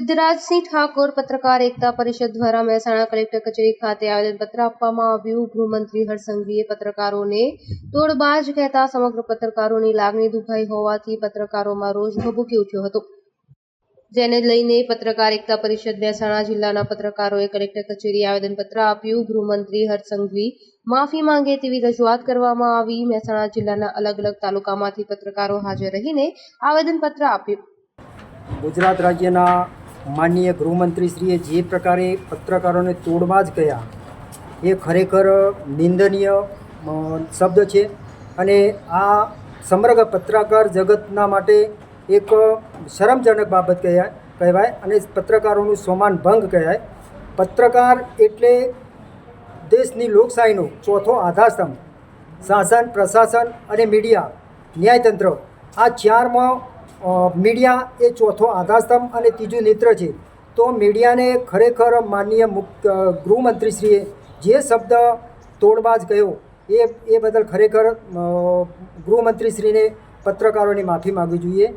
સિદ્ધરાજસિંહ ઠાકોર પત્રકાર એકતા પરિષદ દ્વારા મહેસાણા કલેક્ટર કચેરી ખાતે આવેદનપત્ર આપવામાં આવ્યું. ગૃહમંત્રી હરસંઘવીએ પત્રકારોને તોડબાજ કહેતા સમગ્ર પત્રકારોની લાગણી દુભાઈ હોવાથી પત્રકારોમાં રોષ ભભૂકી ઉઠ્યો હતો. જેને લઈને પત્રકાર એકતા પરિષદ મહેસાણા જિલ્લાના પત્રકારોએ કલેક્ટર કચેરી આવેદનપત્ર આપ્યું. ગૃહમંત્રી હરસંઘવી માફી માંગે તેવી રજૂઆત કરવામાં આવી. મહેસાણા જિલ્લાના અલગ અલગ તાલુકામાંથી પત્રકારો હાજર રહીને આવેદનપત્ર આપ્યું. ગુજરાત રાજ્યના માનનીય ગૃહમંત્રીશ્રીએ જે પ્રકારે પત્રકારોને તોડવા જ કહ્યા એ ખરેખર નિંદનીય શબ્દ છે. અને આ સમગ્ર પત્રકાર જગતના માટે એક શરમજનક બાબત કહેવાય કહેવાય અને પત્રકારોનું સોમાન ભંગ કહેવાય. પત્રકાર એટલે દેશની લોકશાહીનો ચોથો આધારસ્તંભ. શાસન, પ્રશાસન અને મીડિયા, ન્યાયતંત્ર. આ ચારમાં મીડિયા એ ચોથો આધારસ્તંભ અને ત્રીજું નેત્ર છે. તો મીડિયાને ખરેખર માનનીય મુખ્ય ગૃહમંત્રીશ્રીએ જે શબ્દ તોડબાજ કહ્યો એ એ બદલ ખરેખર ગૃહમંત્રીશ્રીને પત્રકારોની માફી માગવી જોઈએ.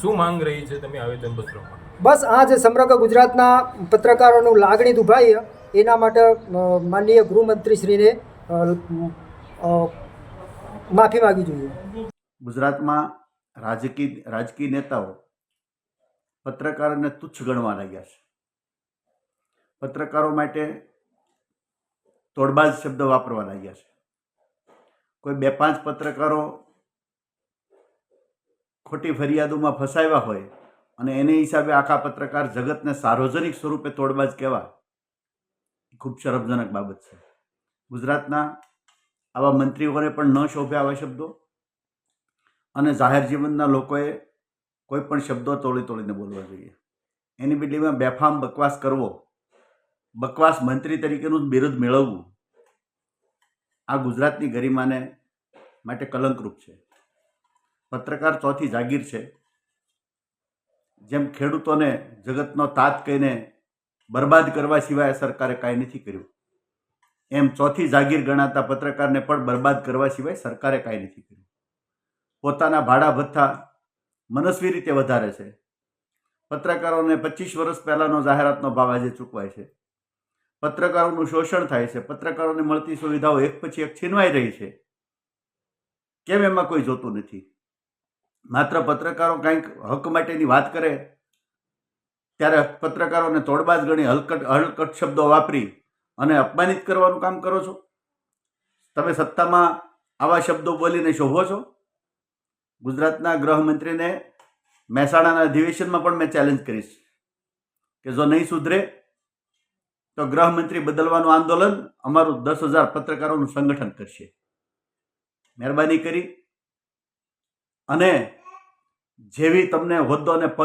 શું માંગ રહી છે તમે આવેદનપત્રમાં બસ આ જે સમગ્ર ગુજરાતના પત્રકારોનું લાગણી દુભાઈ એના માટે માનનીય ગૃહમંત્રીશ્રીને માફી માગવી જોઈએ. ગુજરાતમાં રાજકીય રાજકીય નેતાઓ પત્રકારોને તુચ્છ ગણવા લાગ્યા છે. પત્રકારો માટે તોડબાજ શબ્દ વાપરવા લાગ્યા છે. કોઈ બે પાંચ પત્રકારો ખોટી ફરિયાદોમાં ફસાયા હોય અને એને હિસાબે આખા પત્રકાર જગતને સાર્વજનિક સ્વરૂપે તોડબાજ કહેવા ખૂબ શરમજનક બાબત છે. ગુજરાતના આવા મંત્રીઓને પણ ન શોભે આવા શબ્દો. અને જાહેર જીવનના લોકોએ કોઈ પણ શબ્દો તોડી તોડીને બોલવા જોઈએ. એની બદલીમાં બેફામ બકવાસ કરવો, બકવાસ મંત્રી તરીકેનું બિરુદ મેળવવું, આ ગુજરાતની ગરિમાને માટે કલંકરૂપ છે. પત્રકાર ચોથી જાગીર છે. જેમ ખેડૂતોને જગતનો તાત કહીને બરબાદ કરવા સિવાય સરકારે કાંઈ નથી કર્યું, એમ ચોથી જાગીર ગણાતા પત્રકારને પણ બરબાદ કરવા સિવાય સરકારે કાંઈ નથી કર્યું. પોતાના ભાડા ભથ્થા મનસ્વી રીતે વધારે છે. પત્રકારોને પચીસ વર્ષ પહેલાંનો જાહેરાતનો ભાવ આજે ચૂકવાય છે. પત્રકારોનું શોષણ થાય છે. પત્રકારોને મળતી સુવિધાઓ એક પછી એક છીનવાઈ રહી છે. કેમ એમાં કોઈ જોતું નથી? માત્ર પત્રકારો કંઈક હક માટેની વાત કરે, ત્યારે પત્રકારોને તોડબાજ ગણી હલકટ હલકટ શબ્દો વાપરી અને અપમાનિત કરવાનું કામ કરો છો? તમે સત્તામાં આવા શબ્દો બોલીને શોભો છો? ગુજરાતના ગૃહમંત્રીને મહેસાણાના અધિવેશનમાં પણ મેં ચેલેન્જ કરીશ કે જો નહીં સુધરે, તો ગૃહમંત્રી બદલવાનું આંદોલન અમારું દસ હજાર પત્રકારોનું સંગઠન કરશે. મહેરબાની કરી. અને જેવી તમને હોદ્દો અને પદ